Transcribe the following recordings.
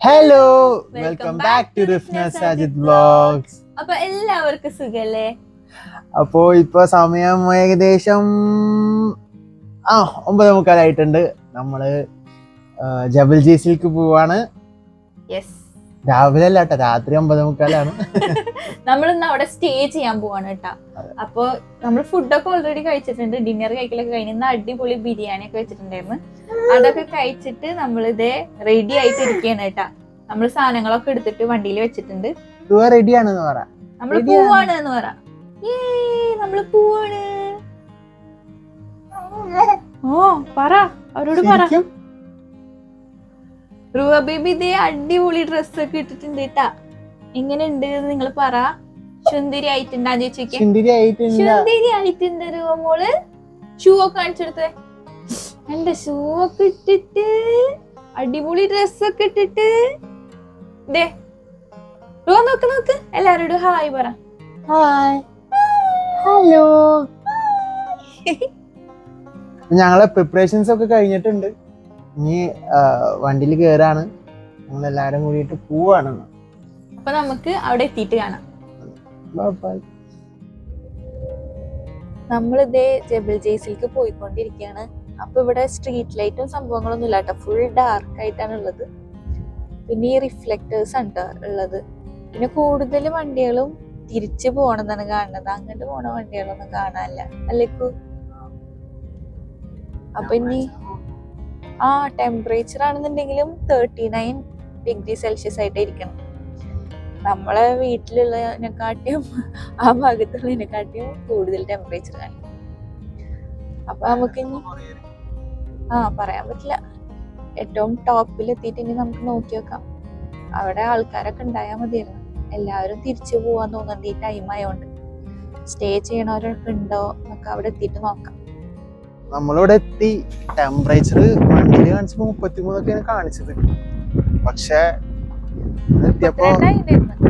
Hello welcome back to Rifna Sajid vlogs അപ്പൊ എല്ലാവർക്കും സുഖല്ലേ? അപ്പോ ഇപ്പൊ സമയം ഏകദേശം ആ ഒമ്പത് മുക്കാലായിട്ടുണ്ട്. നമ്മൾ ആ, ജബൽ ജീസിലേക്ക് പോവാണ്. യെസ് രാവിലെ അല്ല കേട്ടോ രാത്രി ഒമ്പത് മുക്കാലാണ്. നമ്മൾ ഇന്ന് അവിടെ സ്റ്റേ ചെയ്യാൻ പോവാണ് കേട്ടാ. അപ്പൊ നമ്മൾ ഫുഡൊക്കെ ഓൾറെഡി കഴിച്ചിട്ടുണ്ട്. ഡിന്നർ കഴിക്കലൊക്കെ കഴിഞ്ഞ് ഇന്ന് അടിപൊളി ബിരിയാണി ഒക്കെ വെച്ചിട്ടുണ്ടായിരുന്നു. അതൊക്കെ കഴിച്ചിട്ട് നമ്മൾ ഇതേ റെഡി ആയിട്ട് ഇരിക്കുകയാണ് കേട്ടാ. നമ്മൾ സാധനങ്ങളൊക്കെ എടുത്തിട്ട് വണ്ടിയിൽ വെച്ചിട്ടുണ്ട്. റെഡി ആണെന്ന് പറ. നമ്മൾ. പോവാണ് എന്ന് പറ. ഏ നമ്മൾ പോവാണ്. ഓ പറ. അവരോട് പറ. റുവ ബേബി ഇതേ അടിപൊളി ഡ്രസ്സൊക്കെ ഇട്ടിട്ടുണ്ട് കേട്ടാ എങ്ങനെയുണ്ട് നിങ്ങൾ പറ. സുന്ദരി ആയിട്ടുണ്ടാന്ന് ചോദിച്ചേ സുന്ദരി ആയിട്ടില്ല. സുന്ദരി ആയിട്ടുണ്ട് മോൾ. ഷൂ ഒക്കെ കാണിച്ചെടുത്തേ എന്റെ ഷൂ ഒക്കെ ഇട്ടിട്ട് അടിപൊളി ഡ്രസ്സൊക്കെ ഇട്ടിട്ട്. ദേ നോക്ക് നോക്ക്. എല്ലാരോടും ഹായ് പറ. ഹായ്. ഹലോ. ഞങ്ങളെ പ്രിപ്പറേഷൻസ് ഒക്കെ കഴിഞ്ഞിട്ടുണ്ട്. ഇനി വണ്ടിയിൽ കയറാണ് ഞങ്ങൾ എല്ലാരും കൂടിയിട്ട് പോവാണ്. അപ്പൊ നമുക്ക് അവിടെ എത്തിയിട്ട് കാണാം. നമ്മൾ നമ്മളിതേ ജബിൾ ജെയ്സിലേക്ക് പോയിക്കൊണ്ടിരിക്കുകയാണ്. അപ്പൊ ഇവിടെ സ്ട്രീറ്റ് ലൈറ്റും സംഭവങ്ങളൊന്നും ഇല്ല കേട്ടോ. ഫുൾ ഡാർക്ക് ആയിട്ടാണ് ഉള്ളത്. പിന്നെ ഈ റിഫ്ലക്റ്റേഴ്സ് ആണ് ഉള്ളത്. പിന്നെ കൂടുതൽ വണ്ടികളും തിരിച്ചു പോകണമെന്നാണ് കാണുന്നത്. അങ്ങോട്ട് പോണ വണ്ടികളൊന്നും കാണാനില്ല. അല്ലേക്കു അപ്പൊ ഇനി ആ ടെമ്പറേച്ചർ ആണെന്നുണ്ടെങ്കിലും തേർട്ടി നയൻ ഡിഗ്രി സെൽഷ്യസ് ആയിട്ട് ഇരിക്കണം നമ്മളെ വീട്ടിലുള്ളതിനെക്കാട്ടിയും ആ ഭാഗത്തുള്ളതിനെക്കാട്ടിയും കൂടുതൽ ടെമ്പറേച്ചർ ആണ്. അപ്പൊ നമുക്ക് ഇനി ആ പറയാൻ പറ്റില്ല. ഏറ്റവും ടോപ്പിൽ എത്തിയിട്ട് ഇനി നമുക്ക് നോക്കി വെക്കാം. അവിടെ ആൾക്കാരൊക്കെ ഉണ്ടായാൽ മതിയായിരുന്നു. എല്ലാവരും തിരിച്ചു പോവാൻ തോന്നുന്നുണ്ട് ഈ ടൈം ആയതുകൊണ്ട് സ്റ്റേ ചെയ്യണവരൊക്കെ ഉണ്ടോ എന്നൊക്കെ അവിടെ എത്തിയിട്ട് നോക്കാം. നമ്മളിവിടെ എത്തി. ടെമ്പറേച്ചർ വണ്ടിയിൽ കാണിച്ചപ്പോ മുപ്പത്തിമൂന്നൊക്കെയാണ് കാണിച്ചത്. പക്ഷെ എത്തിയപ്പോ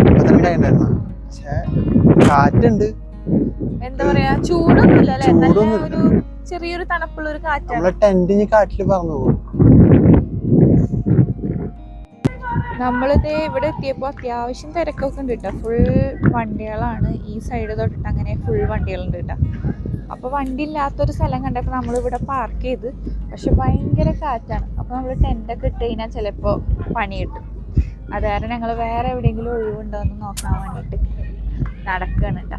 മുപ്പത്തിരണ്ടായിരുന്നു പക്ഷേ കാറ്റുണ്ട്. എന്താ പറയാ ചൂടൊന്നുമില്ല ചൂടൊന്നുമില്ല. ചെറിയൊരു തണുപ്പുള്ള ഒരു കാറ്റാണ്. നമ്മളെ ടെന്റ് ഇനി കാറ്റിൽ പറന്നു പോകും. നമ്മളിത് ഇവിടെ എത്തിയപ്പോൾ അത്യാവശ്യം തിരക്കൊക്കെ ഉണ്ട് കേട്ടോ. ഫുൾ വണ്ടികളാണ്. ഈ സൈഡ് തൊട്ടിട്ട് അങ്ങനെ ഫുൾ വണ്ടികളുണ്ട് കേട്ടോ. അപ്പോൾ വണ്ടി ഇല്ലാത്തൊരു സ്ഥലം കണ്ടപ്പോൾ നമ്മളിവിടെ പാർക്ക് ചെയ്ത്. പക്ഷെ ഭയങ്കര കാറ്റാണ്. അപ്പോൾ നമ്മൾ ടെന്റൊക്കെ ഇട്ട് കഴിഞ്ഞാൽ ചിലപ്പോൾ പണി കിട്ടും. അത് കാരണം ഞങ്ങൾ വേറെ എവിടെയെങ്കിലും ഒഴിവുണ്ടോ എന്ന് നോക്കാൻ വേണ്ടിയിട്ട് നടക്കുകയാണ് കേട്ടോ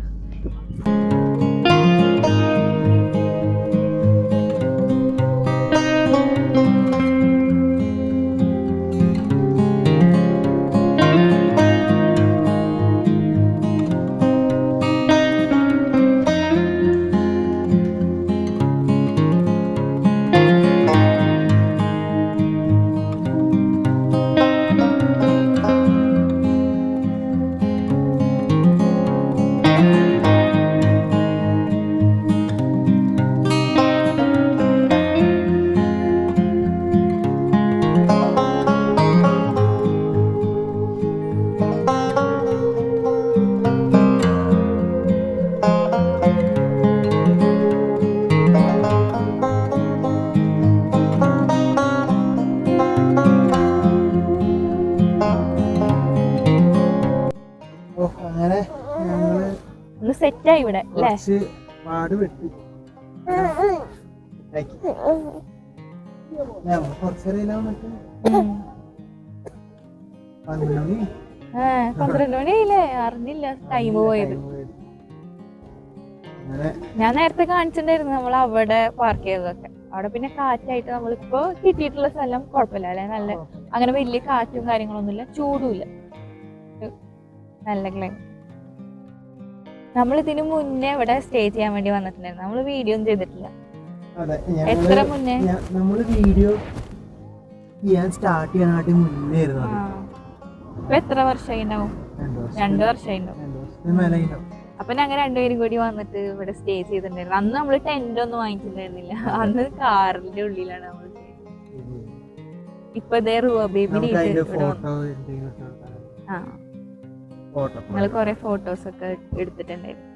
ഓ, അങ്ങനെ ഒന്ന് സെറ്റായി ഇവിടെ കുറച്ച് പാട് വെട്ടി. പന്ത്രണ്ട് മണി. പന്ത്രണ്ട് മണിയായില്ലേ അറിഞ്ഞില്ല ടൈം പോയത്. ഞാൻ നേരത്തെ കാണിച്ചിട്ടുണ്ടായിരുന്നു നമ്മൾ അവിടെ പാർക്ക് ചെയ്തതൊക്കെ. അവിടെ പിന്നെ കാറ്റായിട്ട് നമ്മളിപ്പോ കിട്ടിയിട്ടുള്ള സ്ഥലം കുഴപ്പമില്ല അല്ലെ? നല്ല അങ്ങനെ വലിയ കാറ്റും കാര്യങ്ങളൊന്നുമില്ല ചൂടുമില്ല നല്ല ക്ലൈം നമ്മൾ ഇതിനു മുന്നേ ഇവിടെ സ്റ്റേ ചെയ്യാൻ വേണ്ടി വന്നിട്ടുണ്ടായിരുന്നു. നമ്മൾ വീഡിയോ ഒന്നും ചെയ്തിട്ടില്ല. എത്ര മുന്നേ? നമ്മൾ വീഡിയോ ചെയ്യാൻ സ്റ്റാർട്ട് ചെയ്യാനായിട്ട് മുന്നേ ആയിരുന്നു എത്ര വർഷമായി ഉണ്ടാവും രണ്ട് വർഷം. രണ്ടു വർഷമായി ഉണ്ടാവും. അപ്പൊ ഞങ്ങൾ രണ്ടുപേരും കൂടി വന്നിട്ട് ഇവിടെ സ്റ്റേ ചെയ്തിട്ടുണ്ടായിരുന്നു. അന്ന് നമ്മൾ ടെന്റ് ഒന്നും വാങ്ങിച്ചിട്ടുണ്ടായിരുന്നില്ല. അന്ന് കാറിന്റെ ഉള്ളിലാണ് നമ്മൾ ഇപ്പൊ ഇതേ റുവ ബേബിനെ നമുക്ക് അതിന്റെ ഇവിടെ ഫോട്ടോ എന്തെങ്കിലും ആ. നിങ്ങൾ കുറെ ഫോട്ടോസ് ഒക്കെ എടുത്തിട്ടുണ്ടായിരുന്നു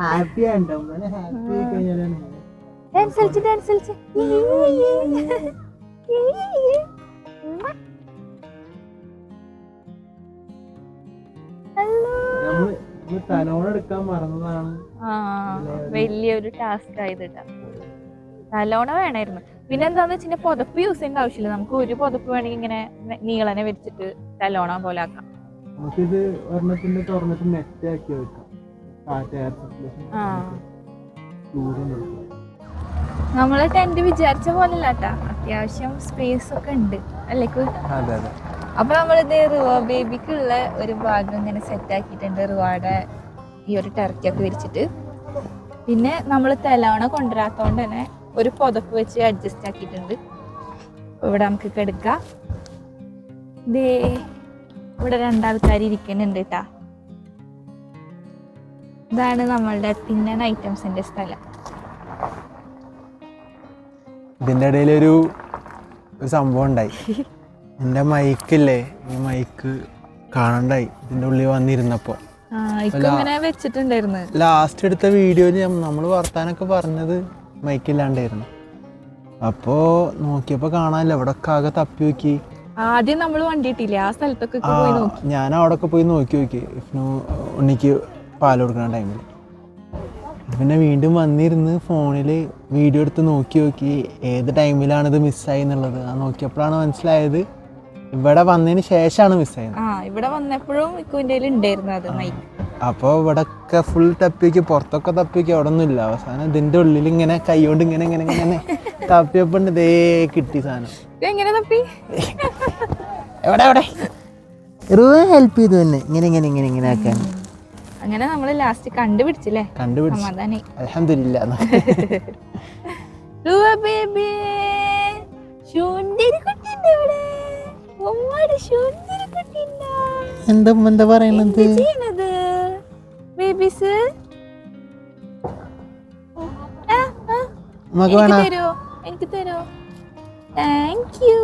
ഹാപ്പി ആണ്ടോ ഹാപ്പി കഴിഞ്ഞാലാണ്. ഡാൻസ് കളിച്ച് ഡാൻസ് കളിച്ച് എടുക്കാൻ മറന്നതാണ്. ആ വലിയൊരു ടാസ്ക് ആയതിട്ടാ നല്ലോണം വേണമായിരുന്നു പിന്നെ എന്താന്ന് വെച്ചാൽ പുതപ്പ് യൂസ് ചെയ്യേണ്ട ആവശ്യമില്ല. നമുക്ക് ഒരു പുതപ്പ് വേണമെങ്കിൽ ഇങ്ങനെ നീളനെ വെച്ചിട്ട് തലോണ പോലെ ആക്കാം. നമുക്കിത് ഒരെണ്ണത്തിന്റെ തുറന്നിട്ട് നെറ്റ് ആക്കി വെക്കാം. കാറ്റ് എയർ ആ. സർക്കുലേഷൻ നമ്മളെ ടെന്റ് വിചാരിച്ച പോലെ അല്ലാട്ടാ അത്യാവശ്യം സ്പേസ് ഒക്കെ ഉണ്ട്. അല്ലേ അപ്പൊ നമ്മളിത് റിവ ബേബിക്കുള്ള ഒരു ഭാഗം ഇങ്ങനെ സെറ്റ് ആക്കിയിട്ടുണ്ട്. റിവാടെ ഈ ഒരു ടർക്കിയൊക്കെ വിരിച്ചിട്ട്. പിന്നെ നമ്മൾ തലവണ കൊണ്ടുവരാത്തോണ്ട് തന്നെ ഒരു പുതപ്പ് വെച്ച് അഡ്ജസ്റ്റ് ആക്കിയിട്ടുണ്ട്. ഇവിടെ നമുക്ക് കിടക്കാം ദേ ഇവിടെ രണ്ടാൾക്കാർ ഇരിക്കുന്നുണ്ട് കേട്ടാ ഇതാണ് നമ്മളുടെ തിന്നൻ ഐറ്റംസിന്റെ സ്ഥലം. ഇതിന്റെ ഇടയിൽ ഒരു സംഭവം ഉണ്ടായി എന്റെ മൈക്കില്ലേ ഈ മൈക്ക് കാണണ്ടായി. ഇതിന്റെ ഉള്ളിൽ വന്നിരുന്നപ്പോൾ വെച്ചിട്ടുണ്ടായിരുന്നു. ലാസ്റ്റ് എടുത്ത വീഡിയോയിൽ നമ്മൾ വർത്താനൊക്കെ പറഞ്ഞത് മൈക്കില്ലാണ്ടായിരുന്നു. അപ്പോ നോക്കിയപ്പോ കാണാനില്ല. ഇവിടെ ആകെ തപ്പി നോക്കി. ആദ്യം നമ്മൾ വണ്ടിയിട്ടില്ലേ ആ സ്ഥലത്തൊക്കെ ഞാൻ അവിടെ പോയി നോക്കി നോക്കി. ഉണ്ണിക്ക് പാൽ കൊടുക്കുന്ന ടൈമിൽ പിന്നെ വീണ്ടും വന്നിരുന്ന് ഫോണിൽ വീഡിയോ എടുത്ത് നോക്കി നോക്കി ഏത് ടൈമിലാണ് ഇത് മിസ്സായി എന്നുള്ളത് ആ നോക്കിയപ്പോഴാണ് മനസ്സിലായത്. ഇവിടെ വന്നതിന് ശേഷമാണ് മിസ്സായത് ആ ഇവിടെ വന്നപ്പോഴും ഇക്കുവിന്റെ ഉണ്ടായിരുന്നു അത് മൈക്ക് അപ്പോൾ ഫുൾ തപ്പിക്ക് പുറത്തൊക്കെ തപ്പിക്ക് അവിടെ ഒന്നും ഇല്ല അവസാനം ഇതിന്റെ ഉള്ളിൽ ഇങ്ങനെ കൈകൊണ്ട് ഇങ്ങനെ ഇങ്ങനെ ഇങ്ങനെ തപ്പിയപ്പോൾ ഇതേ കിട്ടി സാധനം. എങ്ങനെ തപ്പി? എവിടെ എവിടെ? ഹെൽപ്പ് ചെയ്തു തന്നെ ഇങ്ങനെ ഇങ്ങനെ ഇങ്ങനെ ഇങ്ങനെ ആക്കാൻ. അങ്ങനെ നമ്മൾ ലാസ്റ്റ് കണ്ടുപിടിച്ചില്ലേ? എന്താ പറയണത് ബേബീസ് എനിക്ക് തരോ എനിക്ക് തരോ thank you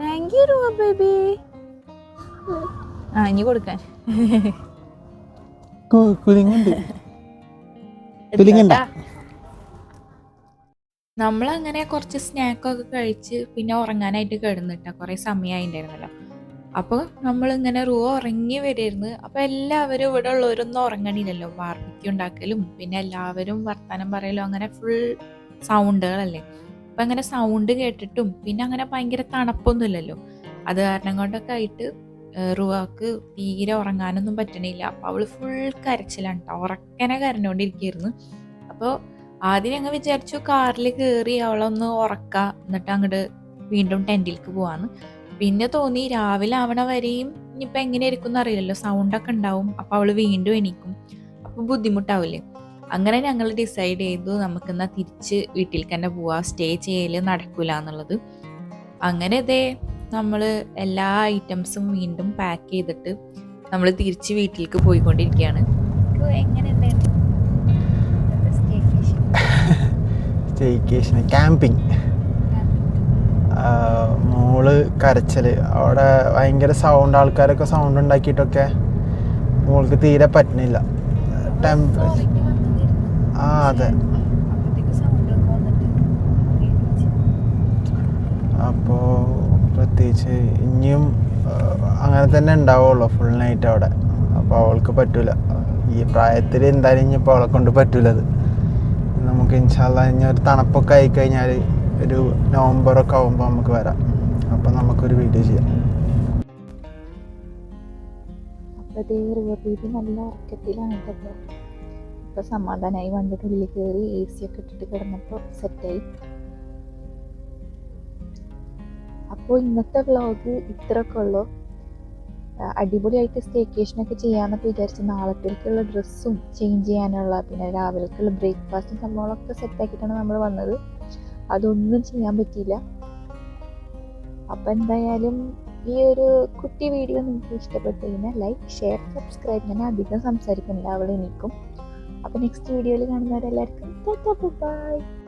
thank you baby ആ ഇനി കൊടുക്കാൻ. കുലുങ്ങുണ്ട്. കുലുങ്ങണ്ട. നമ്മളങ്ങനെ കുറച്ച് സ്നാക്കൊക്കെ കഴിച്ച് പിന്നെ ഉറങ്ങാനായിട്ട് കിടന്നിട്ട. കുറേ സമയമായിട്ടുണ്ടായിരുന്നല്ലോ അപ്പോൾ നമ്മളിങ്ങനെ റൂ ഉറങ്ങി വരുമായിരുന്നു അപ്പോൾ എല്ലാവരും ഇവിടെ ഉള്ളവരൊന്നും ഉറങ്ങണില്ലല്ലോ. ബാർബിക്യൂ ഉണ്ടാക്കലും പിന്നെ എല്ലാവരും വർത്തമാനം പറയലും അങ്ങനെ ഫുൾ സൗണ്ടുകളല്ലേ അപ്പം അങ്ങനെ സൗണ്ട് കേട്ടിട്ടും പിന്നെ അങ്ങനെ ഭയങ്കര തണുപ്പൊന്നുമില്ലല്ലോ. അത് കാരണം കൊണ്ടൊക്കെ ആയിട്ട് റുവാക്ക് തീരെ ഉറങ്ങാനൊന്നും പറ്റണില്ല. അപ്പോൾ അവൾ ഫുൾ കരച്ചിലാണ് കേട്ടോ ഉറക്കനെ കരഞ്ഞുകൊണ്ടിരിക്കുകയായിരുന്നു അപ്പോൾ ആദ്യം ഞങ്ങൾ വിചാരിച്ചു കാറിൽ കയറി അവളൊന്ന് ഉറക്ക. എന്നിട്ട് അങ്ങോട്ട് വീണ്ടും ടെന്റിലേക്ക് പോവാന്ന്. പിന്നെ തോന്നി രാവിലെ ആവണ വരെയും ഇനിയിപ്പോൾ എങ്ങനെ ഇരിക്കും അറിയില്ലല്ലോ സൗണ്ടൊക്കെ ഉണ്ടാവും. അപ്പോൾ അവൾ വീണ്ടും എണീക്കും. അപ്പോൾ ബുദ്ധിമുട്ടാവില്ലേ? അങ്ങനെ ഞങ്ങൾ ഡിസൈഡ് ചെയ്തു നമുക്കെന്നാ തിരിച്ച് വീട്ടിൽ തന്നെ പോവാ. സ്റ്റേ ചെയ്യൽ നടക്കൂല എന്നുള്ളത് അങ്ങനെ ഇതേ നമ്മൾ എല്ലാ ഐറ്റംസും വീണ്ടും പാക്ക് ചെയ്തിട്ട് നമ്മൾ തിരിച്ച് വീട്ടിലേക്ക് പോയിക്കൊണ്ടിരിക്കുകയാണ്. സ്റ്റേക്കേഷൻ ക്യാമ്പിങ് മോൾ കരച്ചൽ അവിടെ ഭയങ്കര സൗണ്ട് ആൾക്കാരൊക്കെ സൗണ്ട് ഉണ്ടാക്കിയിട്ടൊക്കെ മോൾക്ക് തീരെ പറ്റുന്നില്ല ടെമ്പറേച്ചർ ആ അതെ. അപ്പോൾ പ്രത്യേകിച്ച് ഇനിയും അങ്ങനെ തന്നെ ഉണ്ടാവുള്ളൂ ഫുൾ നൈറ്റ് അവിടെ. അപ്പോൾ അവൾക്ക് പറ്റില്ല ഈ പ്രായത്തിൽ എന്തായാലും ഇനിയിപ്പോൾ അവളെ കൊണ്ട് പറ്റില്ല അത്. നമുക്ക് ഇൻഷാല്ല ഇനി ഒരു തണുപ്പൊക്കെ ആയിക്കഴിഞ്ഞാൽ ഒരു നവംബറൊക്കെ ആകുമ്പോൾ നമുക്ക് വരാം. അപ്പോൾ നമുക്കൊരു വീഡിയോ ചെയ്യാം. അപ്പോഴത്തെ നല്ല ഉറക്കത്തിലാണ് സമാധാനമായി വണ്ടിയുടെ ഉള്ളിൽ കയറി എ സി ഒക്കെ ഇട്ടിട്ട് കിടന്നപ്പോൾ സെറ്റായി അപ്പോൾ ഇന്നത്തെ വ്ളോഗ് ഇത്രയൊക്കെ ഉള്ളു. അടിപൊളിയായിട്ട് സ്റ്റേക്കേഷനൊക്കെ ചെയ്യാമെന്നൊക്കെ വിചാരിച്ച് നാളത്തേക്കുള്ള ഡ്രസ്സും ചേഞ്ച് ചെയ്യാനുള്ള പിന്നെ രാവിലേക്കുള്ള ബ്രേക്ക്ഫാസ്റ്റും സംഭവങ്ങളൊക്കെ സെറ്റാക്കിയിട്ടാണ് നമ്മൾ വന്നത്. അതൊന്നും ചെയ്യാൻ പറ്റിയില്ല. അപ്പം എന്തായാലും ഈ ഒരു കുട്ടി വീഡിയോ നിങ്ങൾക്ക് ഇഷ്ടപ്പെട്ടു കഴിഞ്ഞാൽ ലൈക്ക് ഷെയർ സബ്സ്ക്രൈബ് ഞാൻ അധികം സംസാരിക്കുന്നില്ല അവൾ എനിക്കും അപ്പോൾ നെക്സ്റ്റ് വീഡിയോയിൽ കാണുന്നവരെല്ലാവർക്കും ബൈ